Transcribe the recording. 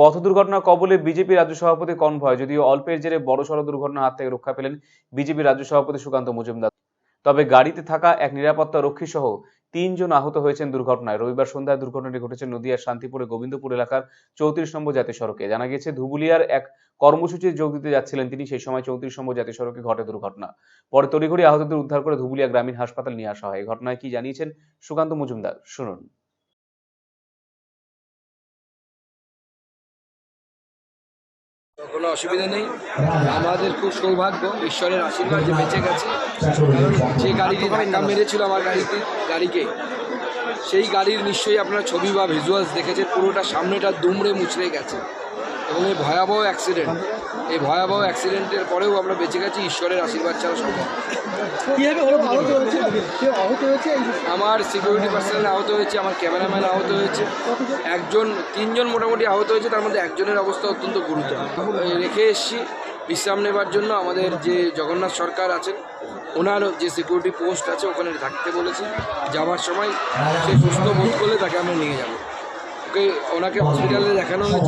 পথ দুর্ঘটনা কবলে বিজেপি রাজ্য সভাপতি কনভয়, যদিও অল্পের জেরে বড় বড়সড় দুর্ঘটনার হাত থেকে রক্ষা পেলেন বিজেপি রাজ্য সভাপতি সুকান্ত মজুমদার। তবে গাড়িতে থাকা এক নিরাপত্তা রক্ষী সহ তিনজন আহত হয়েছেন দুর্ঘটনায়। রবিবার সন্ধ্যায় দুর্ঘটনাটি ঘটেছে নদিয়ার শান্তিপুরে গোবিন্দপুর এলাকার চৌত্রিশ নম্বর জাতীয় সড়কে। জানা গেছে ধুবুলিয়ার এক কর্মসূচিতে যোগ দিতে যাচ্ছিলেন তিনি, সেই সময় চৌত্রিশ নম্বর জাতীয় সড়কে ঘটে দুর্ঘটনা। পরে তড়িঘড়ি আহতদের উদ্ধার করে ধুবুলিয়া গ্রামীণ হাসপাতাল নিয়ে আসা হয়। ঘটনায় কি জানিয়েছেন সুকান্ত মজুমদার? শুনুন। কোনো অসুবিধা নেই। আমাদের খুব সৌভাগ্য, ঈশ্বরের আশীর্বাদ যে বেঁচে গেছে। যে গাড়িটি নাম মেরেছিল আমার গাড়িতে, গাড়িকে, সেই গাড়ির নিশ্চয়ই আপনার ছবি বা ভিজুয়ালস দেখেছে পুরোটা সামনেটা দুমড়ে মুচড়ে গেছে। এবং এই ভয়াবহ অ্যাক্সিডেন্ট এই ভয়াবহ অ্যাক্সিডেন্টের পরেও আমরা বেঁচে গেছি ঈশ্বরের আশীর্বাদ ছাড়া সম্ভব। আমার সিকিউরিটি পার্সোনাল আহত হয়েছে আমার ক্যামেরাম্যান আহত হয়েছে। একজন তিনজন মোটামুটি আহত হয়েছে তার মধ্যে একজনের অবস্থা অত্যন্ত গুরুতর। রেখে এসছি বিশ্রাম নেবার জন্য আমাদের যে জগন্নাথ সরকার আছেন ওনার যে সিকিউরিটি পোস্ট আছে ওখানে থাকতে বলেছে। যাওয়ার সময় সে সুস্থ বোধ করলে তাকে আমরা নিয়ে যাব। ওকে ওনাকে হসপিটালে দেখানো হয়েছে।